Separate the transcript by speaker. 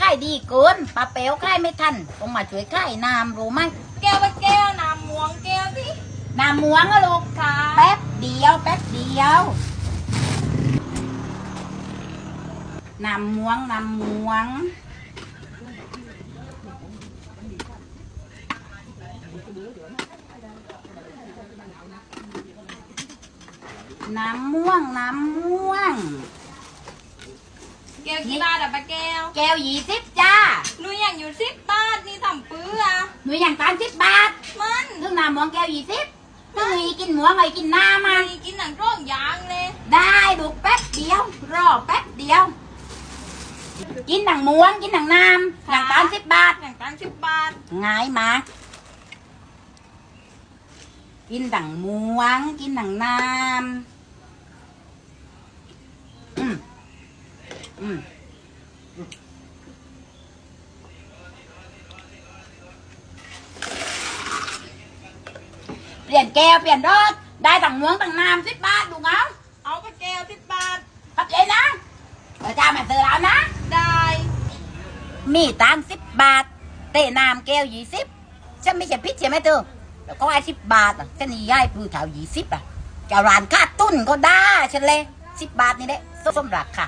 Speaker 1: ค่ายดีเกินป้าเป๋วค่ายไม่ทันต้องมาช่วยค่ายน้ำรู้ไหม
Speaker 2: แก้วเป็นแก้วน้ำม่วงแก้วสิ
Speaker 1: น้ำม่วงอะลูก
Speaker 2: ค่ะ
Speaker 1: แป๊บเดียวแป๊บเดียวน้ำม่วงน้ำม่วงน้ำม่วงน้ำม่วง
Speaker 2: ก้วกี่บาทอะป้าแก้ว
Speaker 1: แก้วยี่สิบจ้า
Speaker 2: หนูอยากอยู่สิบบาทนี่ทำปื้ออะ
Speaker 1: หนูอย่างตานสิบบาท
Speaker 2: มัน
Speaker 1: ซึ่งน้ำม่วงแก้วยี่สิบซึ่งอีกินม่วงไอ้กินน้ำมัน
Speaker 2: มีกินหนังร่องยางเลย
Speaker 1: ได้ดูแป๊บเดียว รอแป๊บเดียว กินหนังม่วงกินหนังน้ำหนังตาลสิบบาท
Speaker 2: หนังตังสิบบาท
Speaker 1: ง่ายมากกินหนังม่วง กินหนังน้ำอืม อืมเปลี่ยนแก้วเปลี่ยนรถได้ต่างม่วงต่างน้ำสิบบาทดูเงา
Speaker 2: เอาป้าแก้วสิบบาท
Speaker 1: ขับเลยนะเดี๋ยวจ้ามาซื้อแล้วนะ
Speaker 2: ได้
Speaker 1: มีตังสิบบาท เตะน้ำแก้วยี่สิบฉันไม่ใช่พิษใช่ไหมเธอแล้วก็ไอ้สิบบาทอะฉันนี่ย้ายพื้นแถวยี่สิบอะจะร้านค่าตุ้นก็ได้ฉันเลยสิบบาทนี่แหละส้มราคา